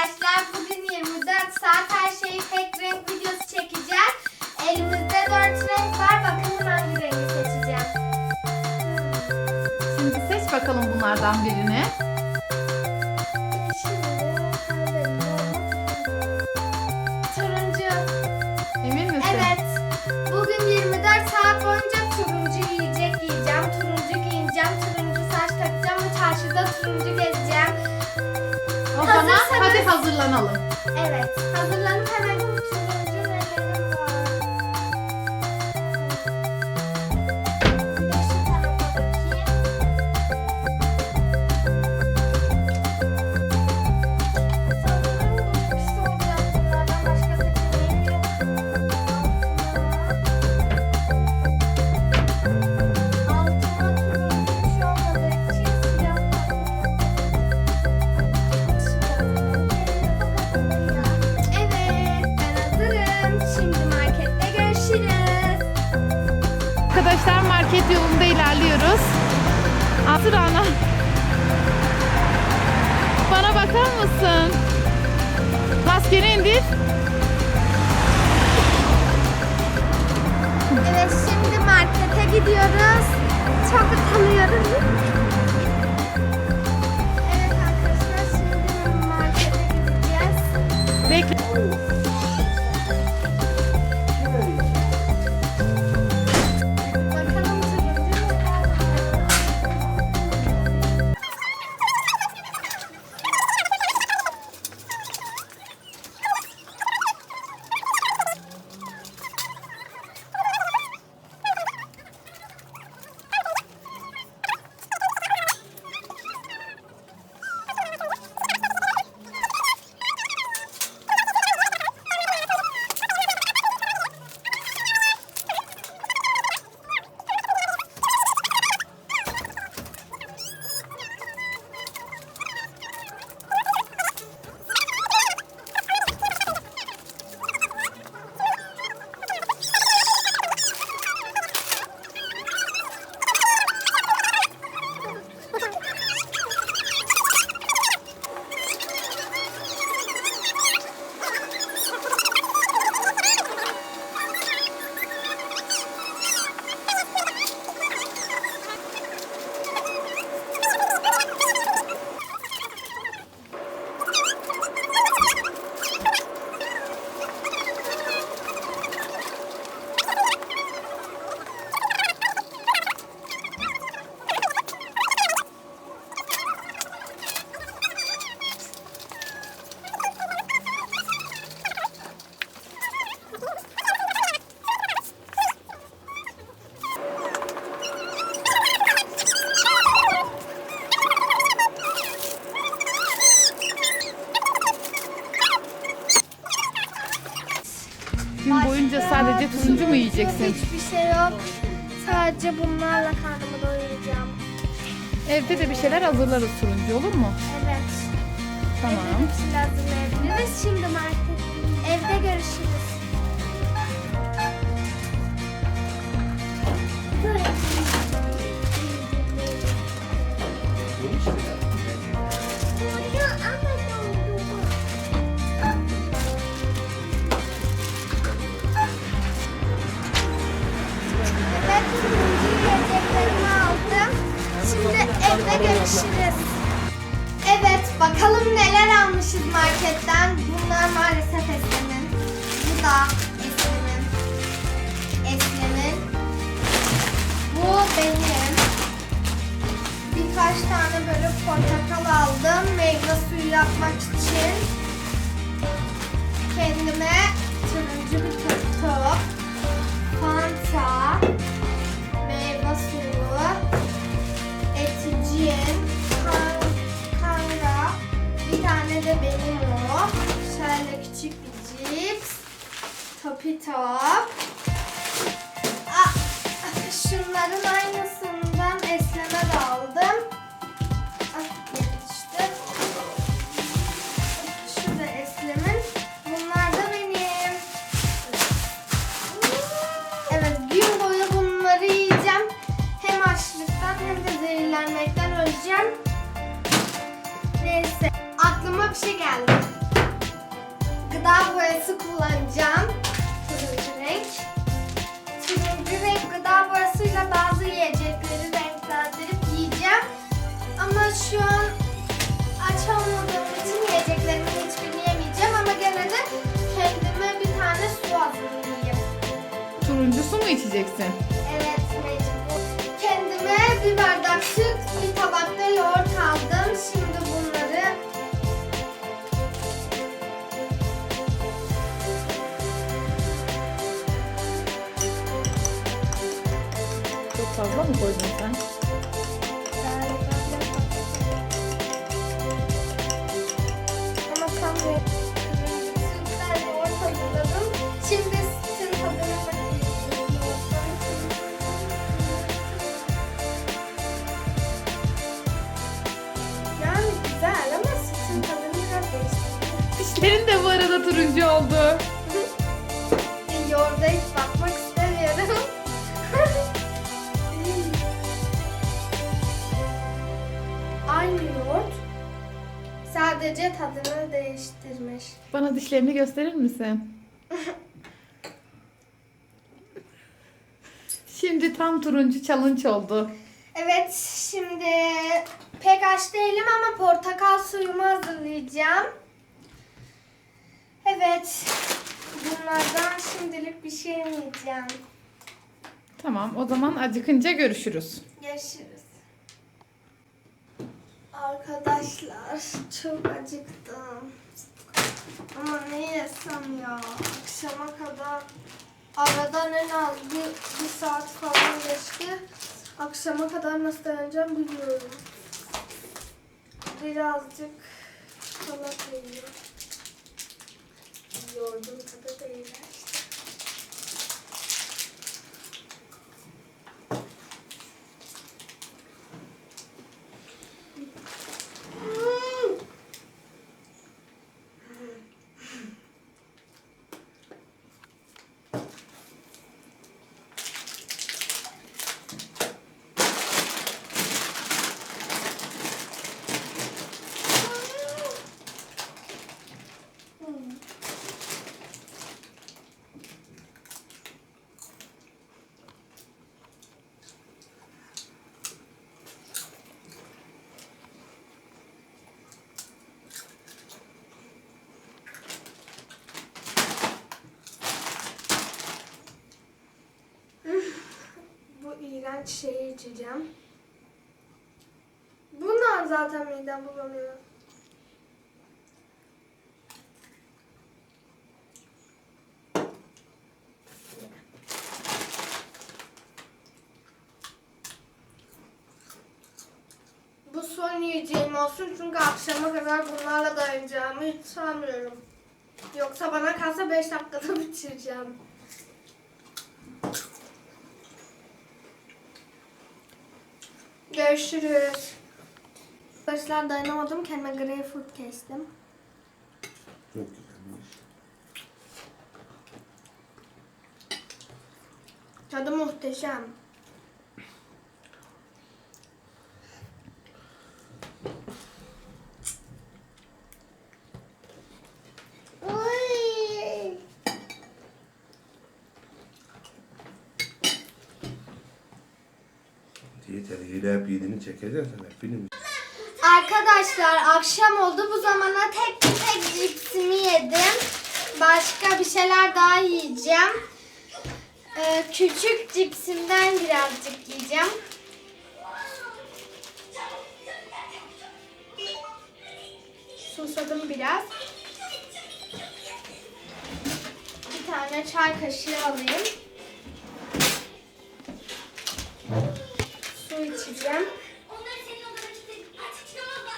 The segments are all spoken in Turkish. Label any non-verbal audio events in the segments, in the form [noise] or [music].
arkadaşlar. Bugün 24 saat her şeyi tek renk videosu çekeceğiz. Elimizde 4 renk var. Bakın hangi rengi seçeceğim. Şimdi seç bakalım bunlardan birini. Turuncu. Emin misin? Evet. Bugün 24 saat boyunca turuncu yiyecek yiyeceğim. Turuncu giyineceğim. Turuncu saç takacağım ve çarşıda turuncu gezeceğim. Hadi hazırlanalım. Evet. Hazırlanıp hemen bakar mısın? Maskeni indir. Evet, şimdi markete gidiyoruz. Çok utanıyorum. Evet arkadaşlar, şimdi markete gideceğiz. Bekle. Gün boyunca sadece turuncu mu yiyeceksin? Hiçbir şey yok. Sadece bunlarla karnımı doyuracağım. Evde de bir şeyler hazırlarız turuncu olur mu? Evet. Tamam. Evde bir şeyler hazırlayabiliriz. Şimdi market. Evde görüşürüz. Maalesef Eslem'in. Bu da Eslem'in. Eslem'in. Bu benim. Birkaç tane böyle portakal aldım. Meyve suyu yapmak için. Kendime turuncu bir top. Fanta. Meyve suyu. Eticin. Kan, kanga. Bir tane de benim o. Şöyle küçük bir cips. Topi top. Aa, şunların aynısından Eslem'e de aldım. Ah, yere düştü. Şu da Eslem'in. Bunlar da benim. Evet gün boyu bunları yiyeceğim. Hem açlıktan hem de zehirlenmekten öleceğim. Neyse aklıma bir şey geldi. Gıda boyası kullanacağım. Turuncu renk. Turuncu renk gıda boyasıyla bazı yiyecekleri renklendirip yiyeceğim. Ama şu an aç olmadığım için yiyeceklerimin hiçbirini yemeyeceğim ama gene de kendime bir tane su hazırlayayım. Turuncu su mu içeceksin? Evet mecbur. Kendime bir bardak süt, bir tabakta yoğurt biraz değiştirdim. Dişlerin de bu arada turuncu oldu. Aynı yoğurt. Sadece tadını değiştirmiş. Bana dişlerini gösterir misin? Şimdi tam turuncu challenge oldu. Evet, şimdi pek aç değilim ama portakal suyumu hazırlayacağım. Evet, bunlardan şimdilik bir şey yemeyeceğim. Tamam o zaman acıkınca görüşürüz. Görüşürüz. Arkadaşlar çok acıktım. Ama ne yesem ya? Akşama kadar aradan en az bir, bir saat falan geçti. Akşama kadar nasıl dayanacağım bilmiyorum. Birazcık salata yiyeyim. Yoğurdum tadı değil işte. Bu iğrenç şeyi içeceğim. Bunlar zaten midem bulanıyor. Bu son yiyeceğim olsun çünkü akşama kadar bunlarla dayanacağımı hiç sanmıyorum. Yoksa bana kalsa 5 dakikada [laughs] bitireceğim. Görüşürüz. Arkadaşlar dayanamadım. Kendime greyfurt kestim. Çok güzelmiş. Tadı muhteşem. Yeter hile yediğini çekeceksin sen hep film. Arkadaşlar akşam oldu. Bu zamana tek tek cipsimi yedim. Başka bir şeyler daha yiyeceğim. Ee, küçük cipsimden birazcık yiyeceğim. Susadım biraz. Bir tane çay kaşığı alayım. Su içeceğim.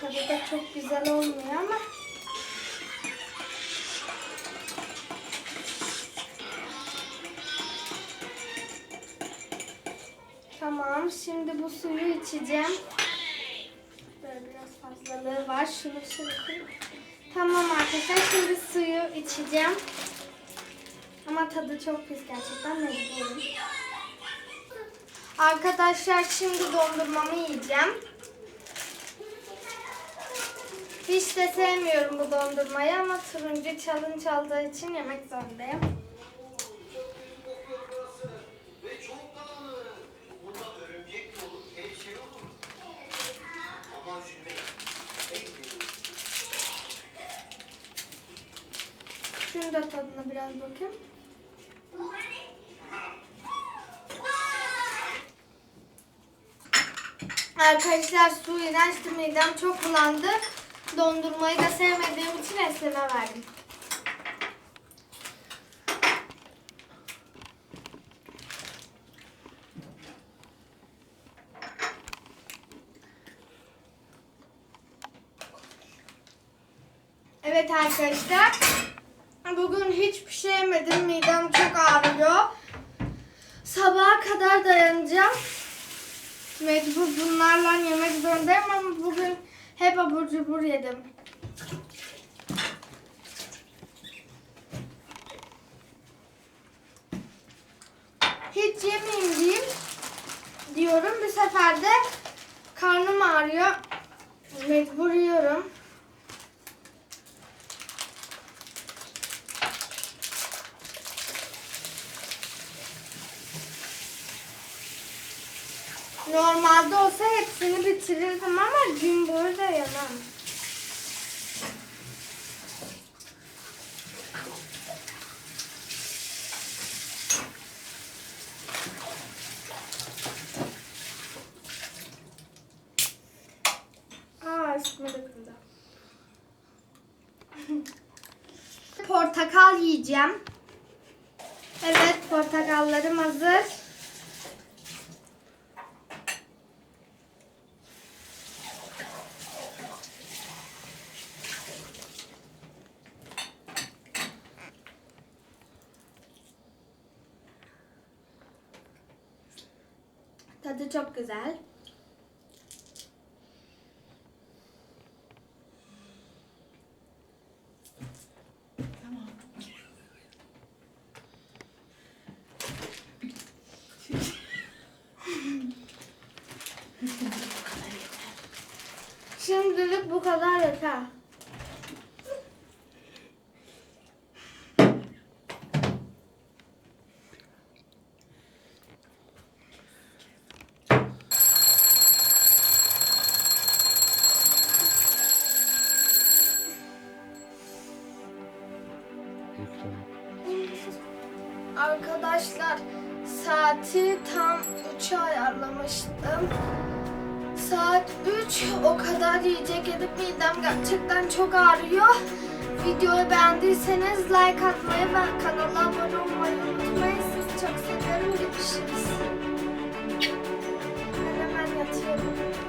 Tadı da çok güzel olmuyor ama. Tamam, şimdi bu suyu içeceğim. Böyle biraz fazlalığı var. Şunu koyayım. Tamam arkadaşlar, şimdi suyu içeceğim. Ama tadı çok pis gerçekten mecburum. Arkadaşlar şimdi dondurmamı yiyeceğim. Hiç de sevmiyorum bu dondurmayı ama turuncu çalın çaldığı için yemek zorundayım. Şunu da tadına biraz bakayım. Arkadaşlar su iğrençti midem çok bulandı. Dondurmayı da sevmediğim için Eslem'e verdim. Evet arkadaşlar. Bugün hiçbir şey yemedim. Midem çok ağrıyor. Sabaha kadar dayanacağım. Mecbur bunlarla yemek zorundayım ama bugün hep abur cubur yedim. Hiç yemeyeyim diyeyim diyorum. Bir sefer de karnım ağrıyor. Mecbur yiyorum. Normalde olsa hepsini bitirirdim ama gün boyu da yemem. Aa üstüme döküldü. [laughs] Portakal yiyeceğim. Evet portakallarım hazır. Tadı çok güzel. Şimdilik bu kadar yeter. Arkadaşlar saati tam 3'e ayarlamıştım. Saat 3 o kadar yiyecek edip midem gerçekten çok ağrıyor. Videoyu beğendiyseniz like atmayı ve kanala abone olmayı unutmayın. Sizi çok seviyorum. Görüşürüz. Hemen yatıyorum.